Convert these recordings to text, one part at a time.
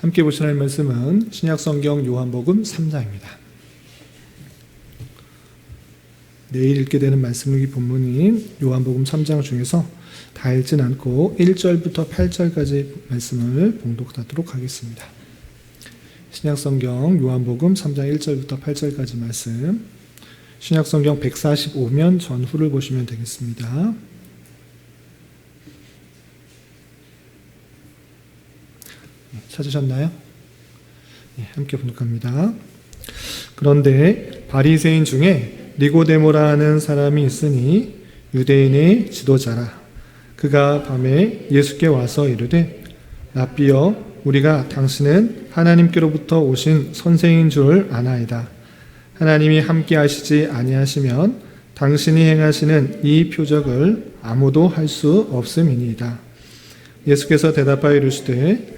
함께 보시는 말씀은 신약성경 요한복음 3장입니다. 내일 읽게 되는 말씀이 본문인 요한복음 3장 중에서 다 읽진 않고 1절부터 8절까지 말씀을 봉독하도록 하겠습니다. 신약성경 요한복음 3장 1절부터 8절까지 말씀 신약성경 145면 전후를 보시면 되겠습니다. 찾으셨나요? 네, 함께 분독합니다. 그런데 바리새인 중에 니고데모라는 사람이 있으니 유대인의 지도자라. 그가 밤에 예수께 와서 이르되 라비여 우리가 당신은 하나님께로부터 오신 선생인 줄 아나이다. 하나님이 함께 하시지 아니하시면 당신이 행하시는 이 표적을 아무도 할 수 없음이니이다. 예수께서 대답하여 이르시되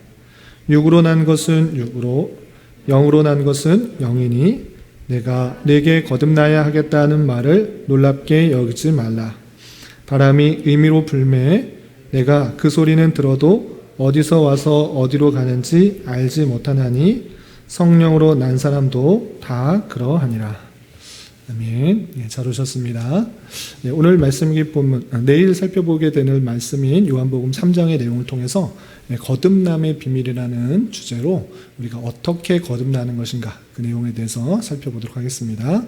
육으로 난 것은 육으로, 영으로 난 것은 영이니 내가 내게 거듭나야 하겠다는 말을 놀랍게 여기지 말라. 바람이 의미로 불매 내가 그 소리는 들어도 어디서 와서 어디로 가는지 알지 못하나니 성령으로 난 사람도 다 그러하니라. 아멘. 예, 잘 오셨습니다. 네, 오늘 말씀 본문, 아, 내일 살펴보게 되는 말씀인 요한복음 3장의 내용을 통해서 네, 거듭남의 비밀이라는 주제로 우리가 어떻게 거듭나는 것인가 그 내용에 대해서 살펴보도록 하겠습니다.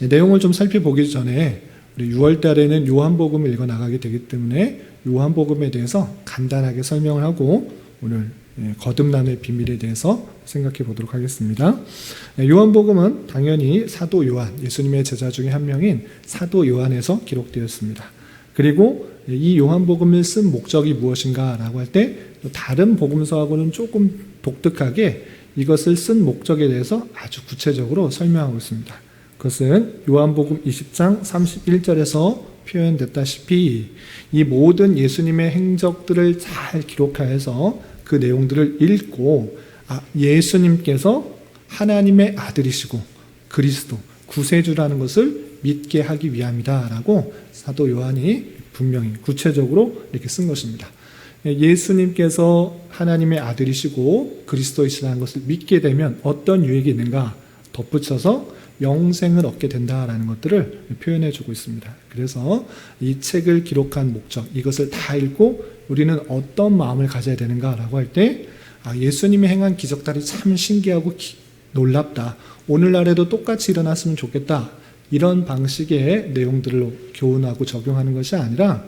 네, 내용을 좀 살펴보기 전에 우리 6월 달에는 요한복음을 읽어 나가게 되기 때문에 요한복음에 대해서 간단하게 설명을 하고 오늘 예, 거듭남의 비밀에 대해서 생각해 보도록 하겠습니다. 예, 요한복음은 당연히 사도 요한, 예수님의 제자 중에 한 명인 사도 요한에서 기록되었습니다. 그리고 이 요한복음을 쓴 목적이 무엇인가라고 할 때 다른 복음서하고는 조금 독특하게 이것을 쓴 목적에 대해서 아주 구체적으로 설명하고 있습니다. 그것은 요한복음 20장 31절에서 표현됐다시피 이 모든 예수님의 행적들을 잘 기록하여서 그 내용들을 읽고 아, 예수님께서 하나님의 아들이시고 그리스도 구세주라는 것을 믿게 하기 위함이다라고 사도 요한이 분명히 구체적으로 이렇게 쓴 것입니다. 예수님께서 하나님의 아들이시고 그리스도이시라는 것을 믿게 되면 어떤 유익이 있는가 덧붙여서 영생을 얻게 된다라는 것들을 표현해 주고 있습니다. 그래서 이 책을 기록한 목적, 이것을 다 읽고 우리는 어떤 마음을 가져야 되는가라고 할 때, 아, 예수님이 행한 기적들이 참 신기하고 기, 놀랍다. 오늘날에도 똑같이 일어났으면 좋겠다. 이런 방식의 내용들을 교훈하고 적용하는 것이 아니라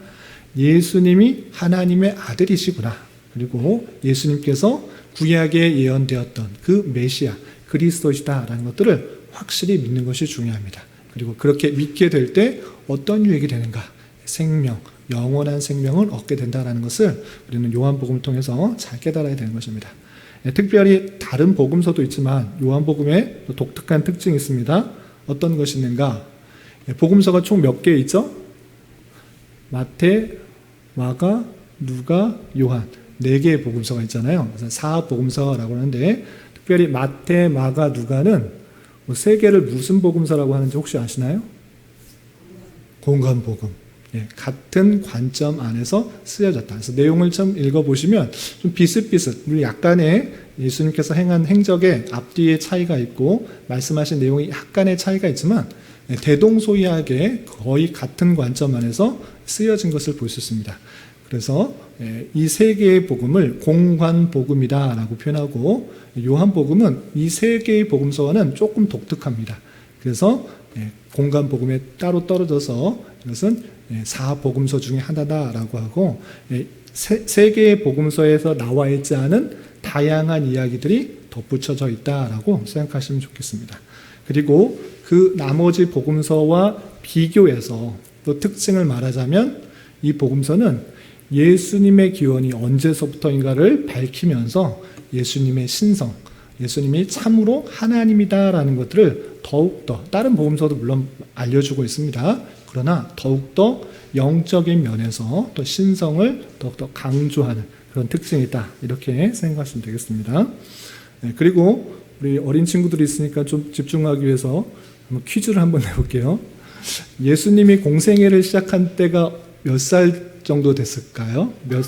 예수님이 하나님의 아들이시구나. 그리고 예수님께서 구약에 예언되었던 그 메시아, 그리스도시다라는 것들을 확실히 믿는 것이 중요합니다. 그리고 그렇게 믿게 될 때 어떤 유익이 되는가? 생명, 영원한 생명을 얻게 된다는 것을 우리는 요한복음을 통해서 잘 깨달아야 되는 것입니다. 예, 특별히 다른 복음서도 있지만 요한복음에 독특한 특징이 있습니다. 어떤 것이 있는가? 예, 복음서가 총 몇 개 있죠? 마태, 마가, 누가, 요한 네 개의 복음서가 있잖아요. 그래서 사복음서라고 하는데 특별히 마태, 마가, 누가는 뭐 세 개를 무슨 복음서라고 하는지 혹시 아시나요? 공간 복음. 예, 같은 관점 안에서 쓰여졌다. 그래서 내용을 좀 읽어보시면 좀 비슷비슷, 약간의 예수님께서 행한 행적의 앞뒤의 차이가 있고 말씀하신 내용이 약간의 차이가 있지만 예, 대동소이하게 거의 같은 관점 안에서 쓰여진 것을 볼 수 있습니다. 그래서 예, 이세 개의 복음을 공관 복음이다라고 표현하고 요한 복음은 이 세 개의 복음서와는 조금 독특합니다. 그래서 예, 공간 복음에 따로 떨어져서 이것은 예, 사 복음서 중에 하나다라고 하고 세 개의 복음서에서 나와 있지 않은 다양한 이야기들이 덧붙여져 있다라고 생각하시면 좋겠습니다. 그리고 그 나머지 복음서와 비교해서 또 특징을 말하자면 이 복음서는 예수님의 기원이 언제서부터인가를 밝히면서 예수님의 신성, 예수님이 참으로 하나님이다라는 것들을 더욱더 다른 복음서도 물론 알려주고 있습니다. 그러나 더욱더 영적인 면에서 또 신성을 더욱더 강조하는 그런 특징이 있다. 이렇게 생각하시면 되겠습니다. 네, 그리고 우리 어린 친구들이 있으니까 좀 집중하기 위해서 한번 퀴즈를 한번 내볼게요. 예수님이 공생애를 시작한 때가 몇 살 정도 됐을까요? 몇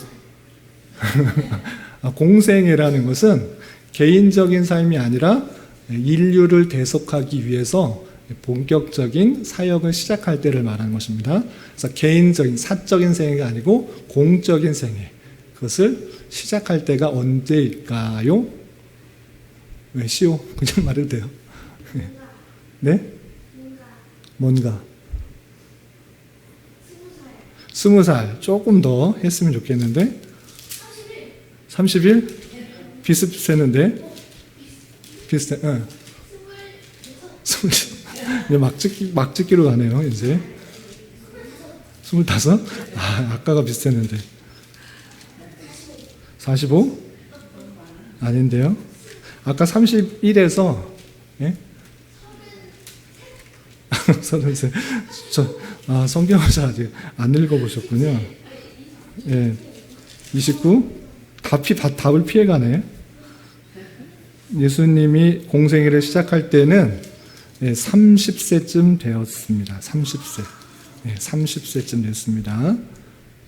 아, 공생애라는 것은 개인적인 삶이 아니라 인류를 대속하기 위해서 본격적인 사역을 시작할 때를 말하는 것입니다. 그래서 개인적인 사적인 생애가 아니고 공적인 생애 그것을 시작할 때가 언제일까요? 왜 시오? 그냥 말해도 돼요. 네? 뭔가 스무 살 조금 더 했으면 좋겠는데 30일 비슷 비슷했는데? 비슷해. 응. 이제 막 찍기 막 찍기로 가네요 이제. 스물다섯? 아 아까가 비슷했는데. 45 아닌데요? 아까 31에서 예? 서른세. 저 아, 성경을 잘 안 읽어보셨군요. 예. 29 답이 답을 피해가네 예수님이 공생애를 시작할 때는 30세쯤 되었습니다. 30세. 30세쯤 됐습니다.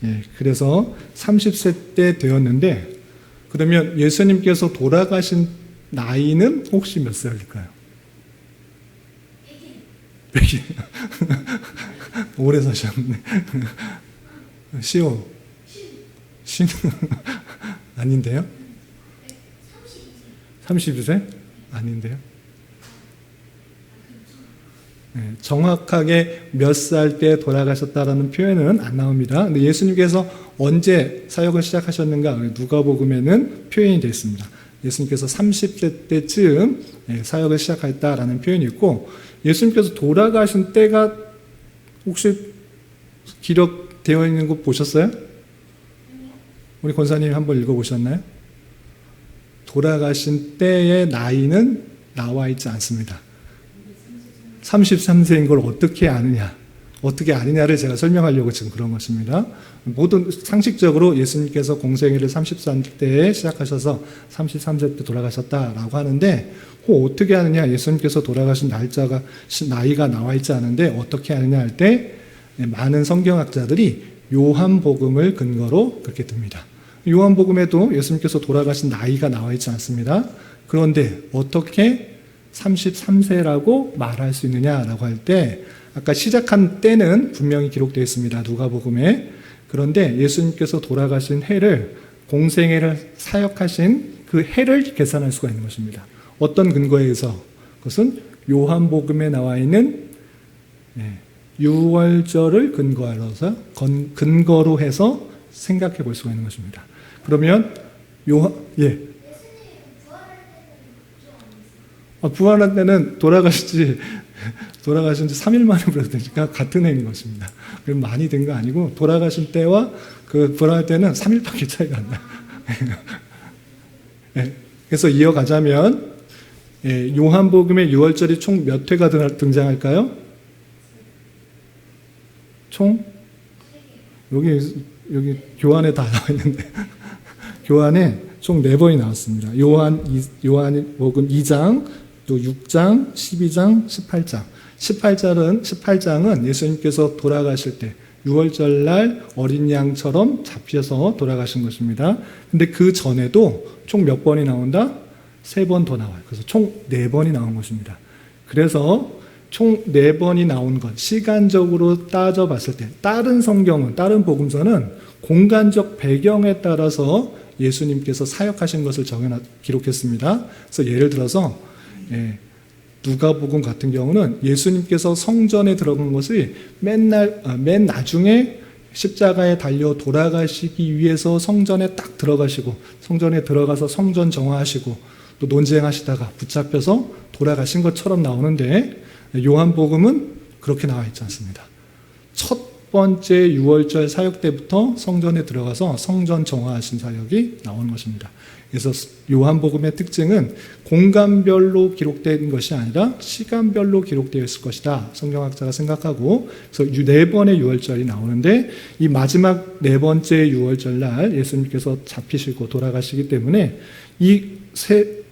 예, 그래서 30세 때 되었는데, 그러면 예수님께서 돌아가신 나이는 혹시 몇 살일까요? 100일. 오래 사셨네. 시오. 신. 아닌데요? 32세? 아닌데요? 네, 정확하게 몇 살 때 돌아가셨다라는 표현은 안 나옵니다. 근데 예수님께서 언제 사역을 시작하셨는가? 누가복음에는 표현이 되어 있습니다. 예수님께서 30세 때쯤 예, 사역을 시작했다라는 표현이 있고 예수님께서 돌아가신 때가 혹시 기록되어 있는 거 보셨어요? 우리 권사님 한번 읽어보셨나요? 돌아가신 때의 나이는 나와 있지 않습니다. 33세인 걸 어떻게 아느냐, 어떻게 아느냐를 제가 설명하려고 지금 그런 것입니다. 모든 상식적으로 예수님께서 공생애를 33세에 시작하셔서 33세 때 돌아가셨다라고 하는데, 그 어떻게 하느냐, 예수님께서 돌아가신 날짜가, 나이가 나와 있지 않은데, 어떻게 하느냐 할 때, 많은 성경학자들이 요한복음을 근거로 그렇게 듭니다. 요한복음에도 예수님께서 돌아가신 나이가 나와 있지 않습니다. 그런데 어떻게 33세라고 말할 수 있느냐라고 할 때 아까 시작한 때는 분명히 기록되어 있습니다. 누가복음에. 그런데 예수님께서 돌아가신 해를 공생애를 사역하신 그 해를 계산할 수가 있는 것입니다. 어떤 근거에 의해서 그것은 요한복음에 나와 있는 6월절을 근거로서 근거로 해서 생각해 볼 수가 있는 것입니다. 그러면 요한 예. 아, 부활할 때는 돌아가시지 돌아가신 지 3일 만에 부활되니까 같은 해인 것입니다. 그럼 많이 된 거 아니고 돌아가신 때와 그 부활할 때는 3일밖에 차이가 안 나요. 예. 그래서 이어가자면 예, 요한복음의 6월절이 총 몇 회가 등장할까요? 총 여기 여기 교환에 다 나와 있는데 교환에 총 4번이 나왔습니다. 요한 요한복음 2장, 또 6장, 12장, 18장. 18장은 18장은 예수님께서 돌아가실 때 6월절 날 어린 양처럼 잡혀서 돌아가신 것입니다. 근데 그 전에도 총 몇 번이 나온다? 세 번 더 나와요. 그래서 총 네 번이 나온 것입니다. 그래서 총 네 번이 나온 것, 시간적으로 따져 봤을 때, 다른 성경은, 다른 복음서는 공간적 배경에 따라서 예수님께서 사역하신 것을 정해 기록했습니다. 그래서 예를 들어서 예, 누가복음 같은 경우는 예수님께서 성전에 들어간 것이 맨날 아, 맨 나중에 십자가에 달려 돌아가시기 위해서 성전에 딱 들어가시고 성전에 들어가서 성전 정화하시고 또 논쟁하시다가 붙잡혀서 돌아가신 것처럼 나오는데 요한복음은 그렇게 나와 있지 않습니다. 첫 번째 6월절 사역 때부터 성전에 들어가서 성전 정화하신 사역이 나오는 것입니다. 그래서 요한복음의 특징은 공간별로 기록된 것이 아니라 시간별로 기록되어 있을 것이다. 성경학자가 생각하고 그래서 유- 네 번의 유월절이 나오는데 이 마지막 네 번째 유월절 날 예수님께서 잡히시고 돌아가시기 때문에 이세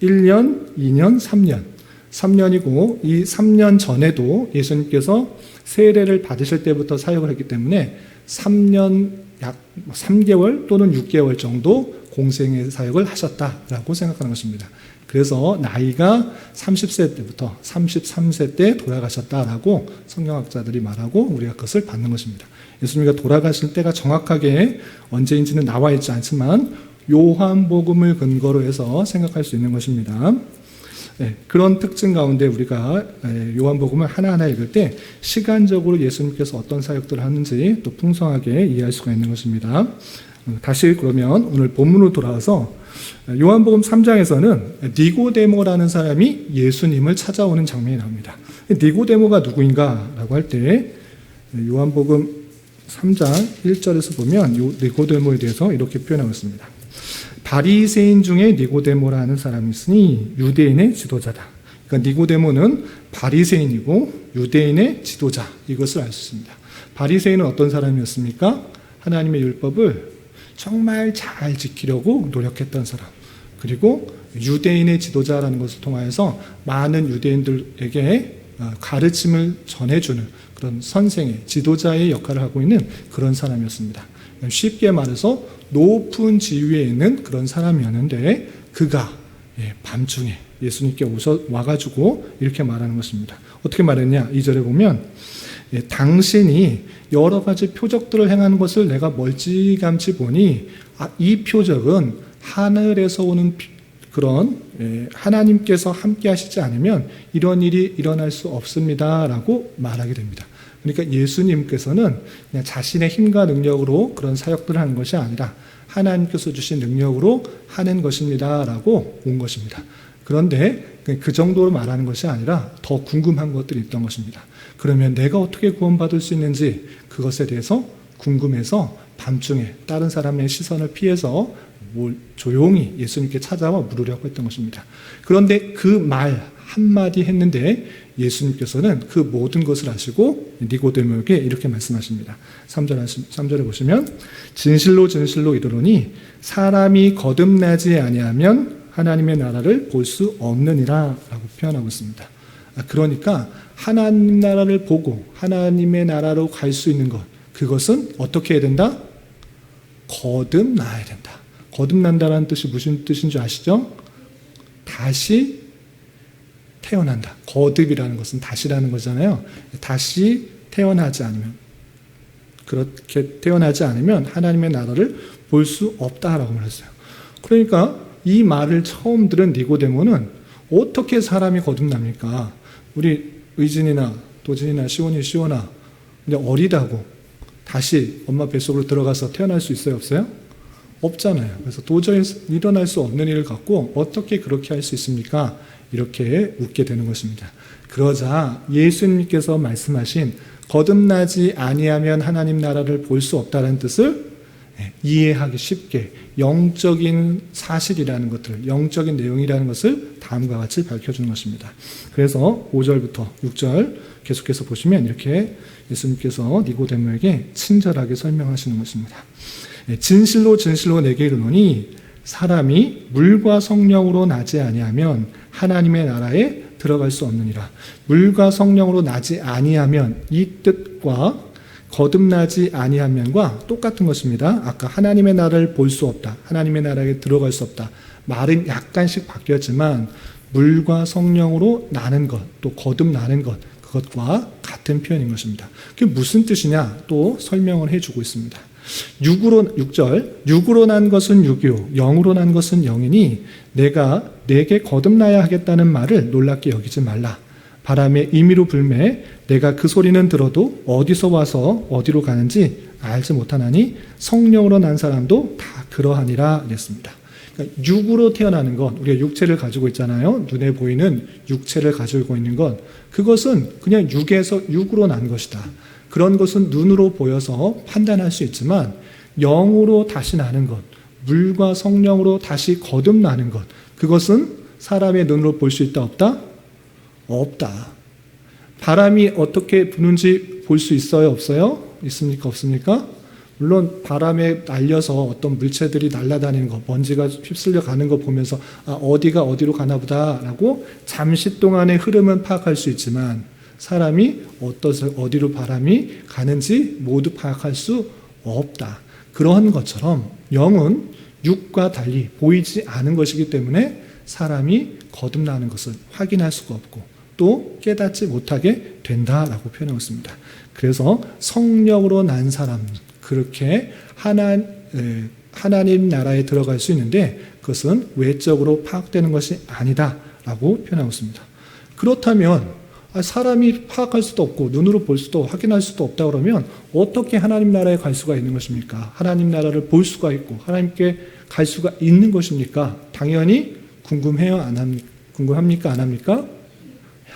1년, 2년, 3년 3년이고 이 3년 전에도 예수님께서 세례를 받으실 때부터 사역을 했기 때문에 3년 약 3개월 또는 6개월 정도 공생의 사역을 하셨다라고 생각하는 것입니다. 그래서 나이가 30세 때부터 33세 때 돌아가셨다라고 성경학자들이 말하고 우리가 그것을 받는 것입니다. 예수님이 돌아가실 때가 정확하게 언제인지는 나와 있지 않지만 요한복음을 근거로 해서 생각할 수 있는 것입니다. 네, 그런 특징 가운데 우리가 에, 요한복음을 하나하나 읽을 때 시간적으로 예수님께서 어떤 사역들을 하는지 또 풍성하게 이해할 수가 있는 것입니다. 어, 다시 그러면 오늘 본문으로 돌아와서 요한복음 3장에서는 니고데모라는 사람이 예수님을 찾아오는 장면이 나옵니다. 니고데모가 누구인가라고 할 때 요한복음 3장 1절에서 보면 요 니고데모에 대해서 이렇게 표현하고 있습니다. 바리새인 중에 니고데모라는 사람이 있으니 유대인의 지도자다. 그러니까 니고데모는 바리새인이고 유대인의 지도자 이것을 알 수 있습니다. 바리새인은 어떤 사람이었습니까? 하나님의 율법을 정말 잘 지키려고 노력했던 사람. 그리고 유대인의 지도자라는 것을 통하여서 많은 유대인들에게 어, 가르침을 전해주는 그런 선생의 지도자의 역할을 하고 있는 그런 사람이었습니다. 쉽게 말해서 높은 지위에 있는 그런 사람이었는데 그가 예, 밤중에 예수님께 오셔 와가지고 이렇게 말하는 것입니다. 어떻게 말했냐? 이절에 보면 예, 당신이 여러 가지 표적들을 행하는 것을 내가 멀찌감치 보니 아, 이 표적은 하늘에서 오는 피- 그런 예, 하나님께서 함께 하시지 않으면 이런 일이 일어날 수 없습니다라고 말하게 됩니다. 그러니까 예수님께서는 자신의 힘과 능력으로 그런 사역들을 하는 것이 아니라 하나님께서 주신 능력으로 하는 것입니다라고 온 것입니다. 그런데 그 정도로 말하는 것이 아니라 더 궁금한 것들이 있던 것입니다. 그러면 내가 어떻게 구원받을 수 있는지 그것에 대해서 궁금해서 밤중에 다른 사람의 시선을 피해서 뭘 조용히 예수님께 찾아와 물으려고 했던 것입니다. 그런데 그 말 한마디 했는데 예수님께서는 그 모든 것을 아시고 니고데모에게 이렇게 말씀하십니다. 3절, 3절에 보시면 진실로 진실로 이르노니 사람이 거듭나지 아니하면 하나님의 나라를 볼 수 없느니라 라고 표현하고 있습니다. 아, 그러니까 하나님 나라를 보고 하나님의 나라로 갈 수 있는 것 그것은 어떻게 해야 된다? 거듭나야 된다. 거듭난다라는 뜻이 무슨 뜻인 줄 아시죠? 다시 태어난다. 거듭이라는 것은 다시라는 거잖아요. 다시 태어나지 않으면 그렇게 태어나지 않으면 하나님의 나라를 볼 수 없다라고 말했어요. 그러니까 이 말을 처음 들은 니고데모는 어떻게 사람이 거듭납니까? 우리 의진이나 도진이나 시온이 시온아 근데 어리다고 다시 엄마 뱃속으로 들어가서 태어날 수 있어요 없어요? 없잖아요. 그래서 도저히 일어날 수 없는 일을 갖고 어떻게 그렇게 할 수 있습니까? 이렇게 묻게 되는 것입니다. 그러자 예수님께서 말씀하신 거듭나지 아니하면 하나님 나라를 볼 수 없다는 뜻을 예, 이해하기 쉽게 영적인 사실이라는 것들, 영적인 내용이라는 것을 다음과 같이 밝혀주는 것입니다. 그래서 5절부터 6절 계속해서 보시면 이렇게 예수님께서 니고데모에게 친절하게 설명하시는 것입니다. 예, 진실로 진실로 내게 이르노니 사람이 물과 성령으로 나지 아니하면 하나님의 나라에 들어갈 수 없느니라. 물과 성령으로 나지 아니하면 이 뜻과 거듭나지 아니하면과 똑같은 것입니다. 아까 하나님의 나라를 볼 수 없다. 하나님의 나라에 들어갈 수 없다. 말은 약간씩 바뀌었지만 물과 성령으로 나는 것, 또 거듭나는 것, 그것과 같은 표현인 것입니다. 그게 무슨 뜻이냐? 또 설명을 해주고 있습니다. 육으로 6절 육으로 난 것은 육이요 영으로 난 것은 영이니 내가 내게 거듭나야 하겠다는 말을 놀랍게 여기지 말라 바람에 임의로 불매 내가 그 소리는 들어도 어디서 와서 어디로 가는지 알지 못하나니 성령으로 난 사람도 다 그러하니라 그랬습니다. 그러니까 육으로 태어나는 것, 우리가 육체를 가지고 있잖아요. 눈에 보이는 육체를 가지고 있는 것, 그것은 그냥 육에서 육으로 난 것이다. 그런 것은 눈으로 보여서 판단할 수 있지만 영으로 다시 나는 것, 물과 성령으로 다시 거듭나는 것. 그것은 사람의 눈으로 볼 수 있다 없다? 없다. 바람이 어떻게 부는지 볼 수 있어요 없어요? 있습니까 없습니까? 물론 바람에 날려서 어떤 물체들이 날아다니는 거, 먼지가 휩쓸려 가는 거 보면서 아, 어디가 어디로 가나 보다라고 잠시 동안의 흐름은 파악할 수 있지만 사람이 어떠서 어디로 바람이 가는지 모두 파악할 수 없다. 그러한 것처럼 영은 육과 달리 보이지 않은 것이기 때문에 사람이 거듭나는 것을 확인할 수가 없고 또 깨닫지 못하게 된다라고 표현하고 있습니다. 그래서 성령으로 난 사람 그렇게 하나 에, 하나님 나라에 들어갈 수 있는데 그것은 외적으로 파악되는 것이 아니다라고 표현하고 있습니다. 그렇다면 아, 사람이 파악할 수도 없고 눈으로 볼 수도 확인할 수도 없다 그러면 어떻게 하나님 나라에 갈 수가 있는 것입니까? 하나님 나라를 볼 수가 있고 하나님께 갈 수가 있는 것입니까? 당연히 궁금해요, 안 합니까? 궁금합니까, 안 합니까?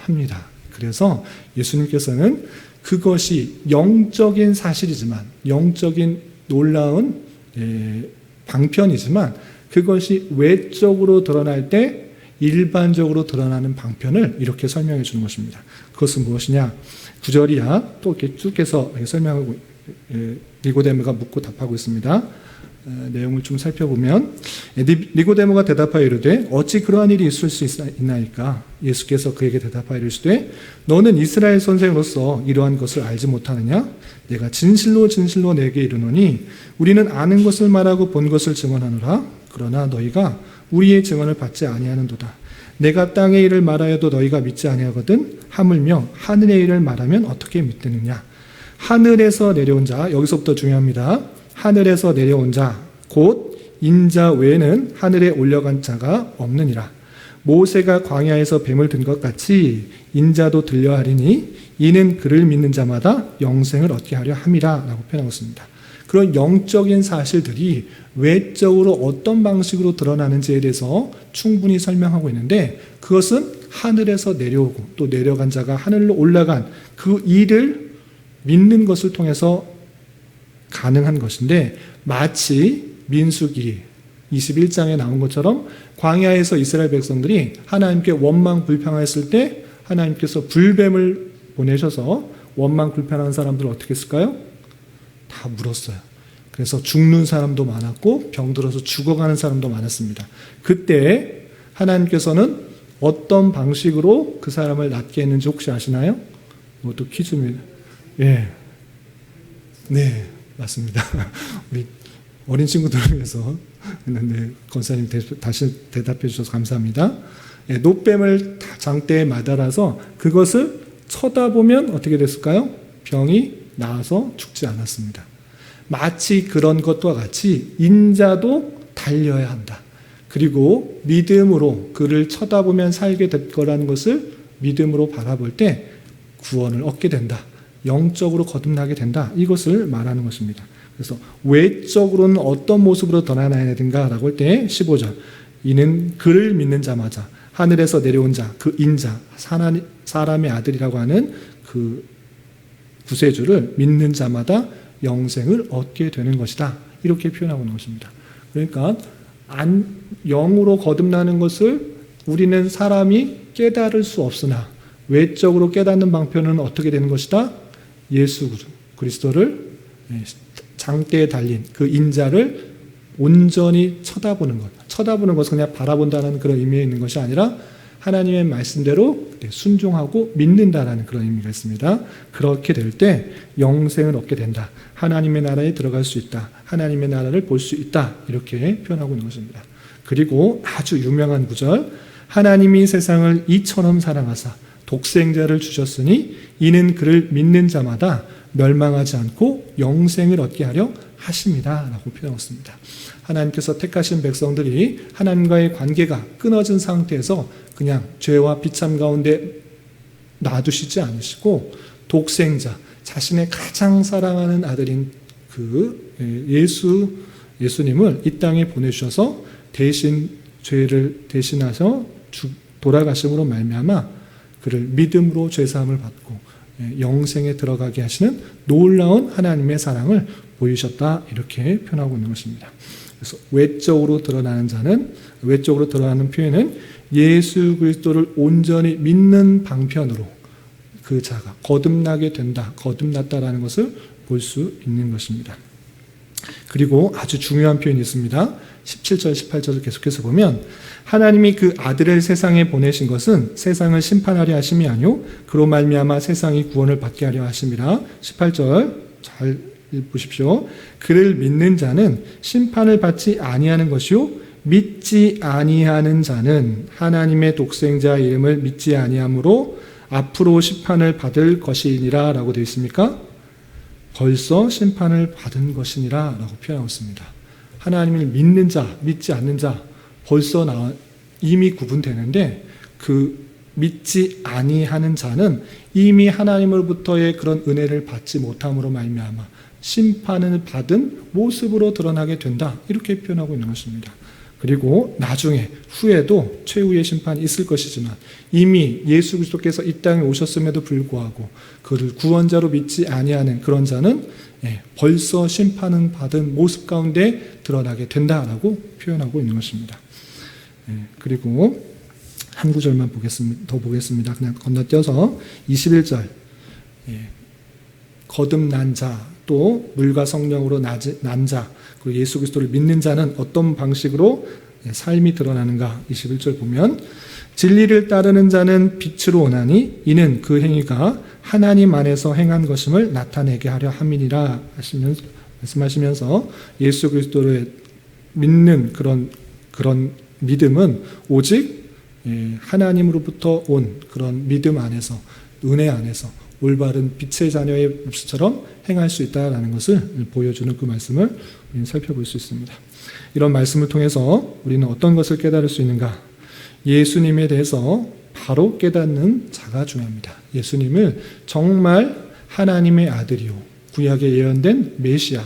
합니다. 그래서 예수님께서는 그것이 영적인 사실이지만 영적인 놀라운 예, 방편이지만 그것이 외적으로 드러날 때 일반적으로 드러나는 방편을 이렇게 설명해 주는 것입니다. 그것은 무엇이냐? 구절이야 또 이렇게 쭉 해서 설명하고 예, 니고데모가 묻고 답하고 있습니다. 어, 내용을 좀 살펴보면 니고데모가 대답하여 이르되 어찌 그러한 일이 있을 수 있나- 있나이까 예수께서 그에게 대답하여 이르시되 너는 이스라엘 선생으로서 이러한 것을 알지 못하느냐 내가 진실로 진실로 내게 이르노니 우리는 아는 것을 말하고 본 것을 증언하노라 그러나 너희가 우리의 증언을 받지 아니하는도다 내가 땅의 일을 말하여도 너희가 믿지 아니하거든 하물며 하늘의 일을 말하면 어떻게 믿느냐 하늘에서 내려온 자 여기서부터 중요합니다. 하늘에서 내려온 자 곧 인자 외에는 하늘에 올려간 자가 없느니라. 모세가 광야에서 뱀을 든 것 같이 인자도 들려 하리니 이는 그를 믿는 자마다 영생을 얻게 하려 함이라라고 표현하고 있습니다. 그런 영적인 사실들이 외적으로 어떤 방식으로 드러나는지에 대해서 충분히 설명하고 있는데 그것은 하늘에서 내려오고 또 내려간 자가 하늘로 올라간 그 일을 믿는 것을 통해서 가능한 것인데 마치 민수기 21장에 나온 것처럼 광야에서 이스라엘 백성들이 하나님께 원망 불평했을 때 하나님께서 불뱀을 보내셔서 원망 불평한 사람들을 어떻게 했을까요? 다 물었어요. 그래서 죽는 사람도 많았고 병들어서 죽어가는 사람도 많았습니다. 그때 하나님께서는 어떤 방식으로 그 사람을 낫게 했는지 혹시 아시나요? 이것도 퀴즈입니다. 예. 네, 맞습니다. 우리 어린 친구들을 위해서 했는데 권사님 대- 다시 대답해 주셔서 감사합니다. 예, 노뱀을 다 장대에 마달아서 그것을 쳐다보면 어떻게 됐을까요? 병이 나아서 죽지 않았습니다. 마치 그런 것과 같이 인자도 달려야 한다. 그리고 믿음으로 그를 쳐다보면 살게 될 거라는 것을 믿음으로 바라볼 때 구원을 얻게 된다. 영적으로 거듭나게 된다. 이것을 말하는 것입니다. 그래서 외적으로는 어떤 모습으로 드러나야 되는가 라고 할 때 15절 이는 그를 믿는 자마자 하늘에서 내려온 자 그 인자 사람- 사람의 아들이라고 하는 그 구세주를 믿는 자마다 영생을 얻게 되는 것이다. 이렇게 표현하고 있는 것입니다. 그러니까 안, 영으로 거듭나는 것을 우리는 사람이 깨달을 수 없으나 외적으로 깨닫는 방편은 어떻게 되는 것이다? 예수 그리스도를 예, 장대에 달린 그 인자를 온전히 쳐다보는 것. 쳐다보는 것은 그냥 바라본다는 그런 의미에 있는 것이 아니라 하나님의 말씀대로 순종하고 믿는다라는 그런 의미가 있습니다. 그렇게 될 때 영생을 얻게 된다. 하나님의 나라에 들어갈 수 있다. 하나님의 나라를 볼 수 있다. 이렇게 표현하고 있는 것입니다. 그리고 아주 유명한 구절. 하나님이 세상을 이처럼 사랑하사 독생자를 주셨으니 이는 그를 믿는 자마다 멸망하지 않고 영생을 얻게 하려 하십니다. 라고 표현했습니다. 하나님께서 택하신 백성들이 하나님과의 관계가 끊어진 상태에서 그냥 죄와 비참 가운데 놔두시지 않으시고 독생자, 자신의 가장 사랑하는 아들인 그 예수, 예수님을 이 땅에 보내주셔서 대신 죄를 대신하셔 주- 돌아가심으로 말미암아 그를 믿음으로 죄 사함을 받고 예, 영생에 들어가게 하시는 놀라운 하나님의 사랑을 보이셨다 이렇게 표현하고 있는 것입니다. 그래서 외적으로 드러나는 자는 외적으로 드러나는 표현은 예수 그리스도를 온전히 믿는 방편으로 그 자가 거듭나게 된다, 거듭났다라는 것을 볼 수 있는 것입니다. 그리고 아주 중요한 표현이 있습니다. 17절, 18절을 계속해서 보면 하나님이 그 아들을 세상에 보내신 것은 세상을 심판하려 하심이 아니요 그로 말미암아 세상이 구원을 받게 하려 하심이라. 18절 잘 보십시오. 그를 믿는 자는 심판을 받지 아니하는 것이요 믿지 아니하는 자는 하나님의 독생자 이름을 믿지 아니하므로 앞으로 심판을 받을 것이니라라고 되어 있습니까? 벌써 심판을 받은 것이니라라고 표현하고 있습니다. 하나님을 믿는 자, 믿지 않는 자 벌써 나 이미 구분되는데 그 믿지 아니하는 자는 이미 하나님으로부터의 그런 은혜를 받지 못함으로 말미암아 심판을 받은 모습으로 드러나게 된다. 이렇게 표현하고 있는 것입니다. 그리고 나중에 후에도 최후의 심판이 있을 것이지만 이미 예수 그리스도께서 이 땅에 오셨음에도 불구하고 그를 구원자로 믿지 아니하는 그런 자는 예, 벌써 심판은 받은 모습 가운데 드러나게 된다라고 표현하고 있는 것입니다. 예, 그리고 한 구절만 보겠습니다. 더 보겠습니다. 그냥 건너뛰어서 21절 예, 거듭난 자, 또 물과 성령으로 난 자, 그리고 예수 그리스도를 믿는 자는 어떤 방식으로 삶이 드러나는가? 21절 보면 진리를 따르는 자는 빛으로 오나니 이는 그 행위가 하나님 안에서 행한 것임을 나타내게 하려 함이니라 하시면서 말씀하시면서 예수 그리스도를 믿는 그런 그런 믿음은 오직 예, 하나님으로부터 온 그런 믿음 안에서 은혜 안에서 올바른 빛의 자녀의 모습처럼 행할 수 있다라는 것을 보여주는 그 말씀을 우리는 살펴볼 수 있습니다. 이런 말씀을 통해서 우리는 어떤 것을 깨달을 수 있는가? 예수님에 대해서 바로 깨닫는 자가 중요합니다. 예수님을 정말 하나님의 아들이요 구약에 예언된 메시아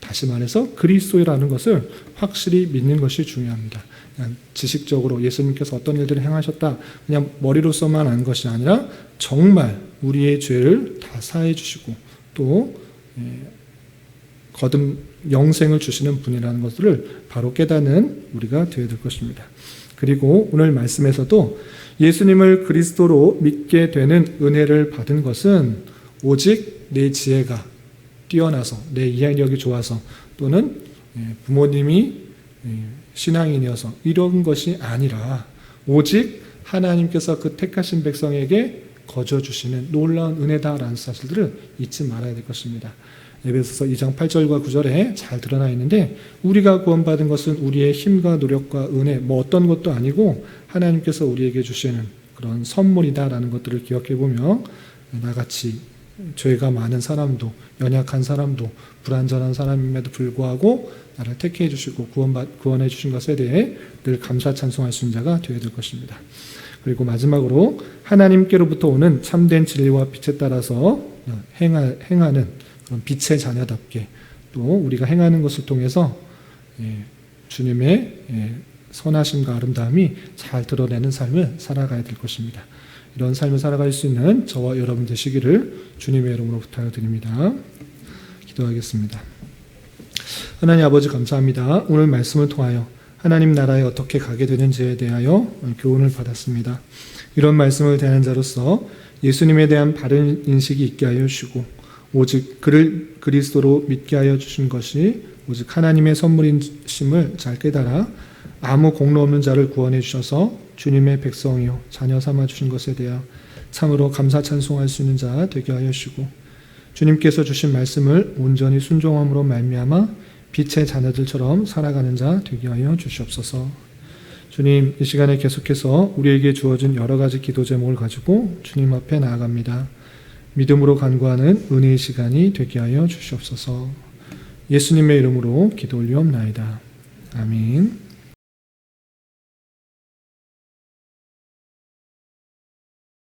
다시 말해서 그리스도라는 것을 확실히 믿는 것이 중요합니다. 그냥 지식적으로 예수님께서 어떤 일들을 행하셨다 그냥 머리로서만 안 것이 아니라 정말 우리의 죄를 다 사해 주시고 또 예, 거듭 영생을 주시는 분이라는 것을 바로 깨닫는 우리가 되어야 될 것입니다. 그리고 오늘 말씀에서도 예수님을 그리스도로 믿게 되는 은혜를 받은 것은 오직 내 지혜가 뛰어나서 내 이해력이 좋아서 또는 예, 부모님이 예, 신앙인이어서 이런 것이 아니라 오직 하나님께서 그 택하신 백성에게 거저 주시는 놀라운 은혜다라는 사실들을 잊지 말아야 될 것입니다. 에베소서 2장 8절과 9절에 잘 드러나 있는데 우리가 구원받은 것은 우리의 힘과 노력과 은혜 뭐 어떤 것도 아니고 하나님께서 우리에게 주시는 그런 선물이다라는 것들을 기억해 보며 나같이 죄가 많은 사람도 연약한 사람도 불완전한 사람임에도 불구하고 나를 택해 주시고 구원받, 구원 해 주신 것에 대해 늘 감사 찬송할 수 있는 자가 되어야 될 것입니다. 그리고 마지막으로 하나님께로부터 오는 참된 진리와 빛에 따라서 행하, 행하는 그런 빛의 자녀답게 또 우리가 행하는 것을 통해서 예, 주님의 예, 선하심과 아름다움이 잘 드러내는 삶을 살아가야 될 것입니다. 이런 삶을 살아갈 수 있는 저와 여러분 되시기를 주님의 이름으로 부탁드립니다. 기도하겠습니다. 하나님 아버지 감사합니다. 오늘 말씀을 통하여 하나님 나라에 어떻게 가게 되는지에 대하여 교훈을 받았습니다. 이런 말씀을 대하는 자로서 예수님에 대한 바른 인식이 있게 하여 주시고 오직 그를 그리스도로 믿게 하여 주신 것이 오직 하나님의 선물인 심을 잘 깨달아 아무 공로 없는 자를 구원해 주셔서 주님의 백성이요 자녀 삼아 주신 것에 대하 참으로 감사 찬송할 수 있는 자 되게 하여 주시고 주님께서 주신 말씀을 온전히 순종함으로 말미암아 빛의 자녀들처럼 살아가는 자 되게 하여 주시옵소서. 주님, 이 시간에 계속해서 우리에게 주어진 여러 가지 기도 제목을 가지고 주님 앞에 나아갑니다. 믿음으로 간구하는 은혜의 시간이 되게 하여 주시옵소서. 예수님의 이름으로 기도 올리옵나이다. 아멘.